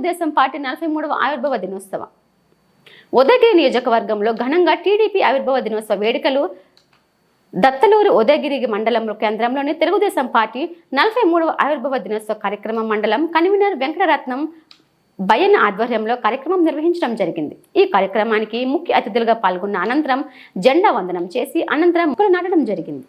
Telugu Desam party నలభై మూడవ ఆవిర్భావ దినోత్సవం. ఉదయగిరి నియోజకవర్గంలో ఘనంగా టీడీపీ ఆవిర్భావ దినోత్సవ వేడుకలు దత్తలూరు ఉదయగిరి మండలం కేంద్రంలోని తెలుగుదేశం పార్టీ నలభై మూడవ ఆవిర్భావ దినోత్సవ కార్యక్రమం మండలం కన్వీనర్ వెంకటరత్నం బయన్ ఆధ్వర్యంలో కార్యక్రమం నిర్వహించడం జరిగింది. ఈ కార్యక్రమానికి ముఖ్య అతిథులుగా పాల్గొన్న అనంతరం జెండా వందనం చేసి అనంతరం మొక్కలు నాటడం జరిగింది.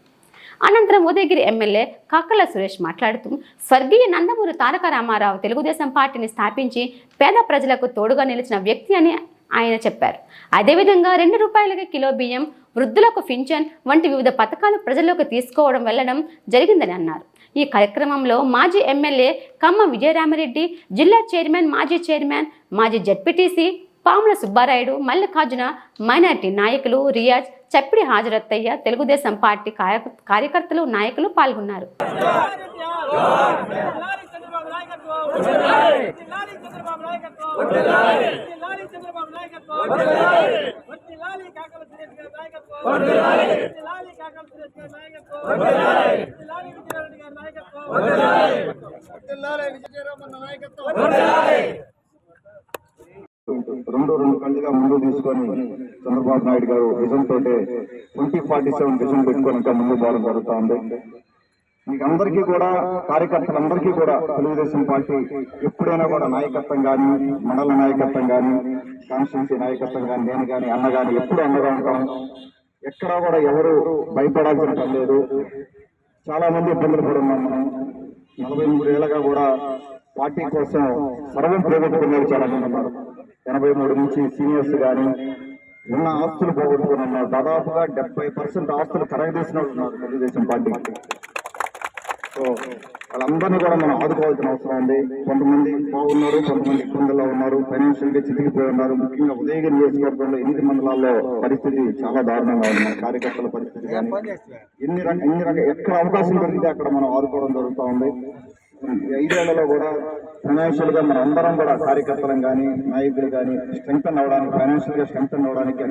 అనంతరం ఉదయగిరి ఎమ్మెల్యే కాకల సురేష్ మాట్లాడుతూ స్వర్గీయ నందమూరి తారక రామారావు తెలుగుదేశం పార్టీని స్థాపించి పేద ప్రజలకు తోడుగా నిలిచిన వ్యక్తి అని ఆయన చెప్పారు. అదేవిధంగా రెండు రూపాయలకి కిలో బియ్యం వృద్ధులకు పింఛన్ వంటి వివిధ పథకాలు ప్రజల్లోకి తీసుకోవడం వెళ్ళడం జరిగిందని అన్నారు. ఈ కార్యక్రమంలో మాజీ ఎమ్మెల్యే కమ్మ విజయరామరెడ్డి జిల్లా చైర్మన్ మాజీ చైర్మన్ మాజీ జడ్పీటీసీ పాముల సుబ్బారాయుడు మల్లికార్జున మైనార్టీ నాయకులు రియాజ్ చప్పిడి హాజరత్తయ్య తెలుగుదేశం పార్టీ కార్య- కార్యకర్తలు నాయకులు పాల్గొన్నారు. నాయకత్వం రెండు రెండు కళ్ళుగా ముందు తీసుకొని చంద్రబాబు నాయుడు గారు విజన్ తోటే ట్వంటీ ఫార్టీ సెవెన్ విజన్ పెట్టుకొని ఇంకా ముందు పోవడం జరుగుతూ ఉంది మీకు అందరికీ కూడా కార్యకర్తలందరికీ కూడా తెలుగుదేశం పార్టీ ఎప్పుడైనా కూడా నాయకత్వం కానీ మండల నాయకత్వం కానీ కాన్స్టిట్యూన్సీ నాయకత్వం కానీ నేను కానీ అన్న కానీ ఎప్పుడు అన్నగా ఉంటాం. ఎక్కడా కూడా ఎవరు భయపడాల్సిన పని లేదు. చాలా మంది ఇబ్బందులు పడి ఉన్నాం మనం. నలభై మూడు ఏళ్ళగా కూడా పార్టీ కోసం సర్వం పోగొట్టుకున్నారు చాలా మంది ఉన్నారు. ఎనభై మూడు నుంచి సీనియర్స్ కానీ ఉన్న ఆస్తులు పోగొట్టుకుని ఉన్నారు దాదాపుగా డెబ్బై పర్సెంట్ ఆస్తులు కరగదీసిన వాళ్ళు ఉన్నారు తెలుగుదేశం పార్టీకి సో వాళ్ళందరినీ కూడా మనం ఆదుకోవాల్సిన అవసరం ఉంది. కొంతమంది బాగున్నారు కొంతమంది ఇబ్బందుల్లో ఉన్నారు ఫైనాన్షియల్గా చితికిపోయి ఉన్నారు. ముఖ్యంగా ఉదయగిరి నియోజకవర్గంలో ఎనిమిది మండలాల్లో పరిస్థితి చాలా దారుణంగా ఉంది. కార్యకర్తల పరిస్థితి కానీ ఎన్ని రక ఎన్ని ఎక్కడ అవకాశం దొరికితే అక్కడ మనం ఆదుకోవడం జరుగుతూ ఉంది. ఐదేళ్ళలో కూడా ఫైనాన్షియల్గా మన అందరం కూడా కార్యకర్తలం కానీ నాయకులు కానీ స్ట్రెంగ్ అవడానికి ఫైనాన్షియల్గా స్ట్రెంగ్ అవడానికి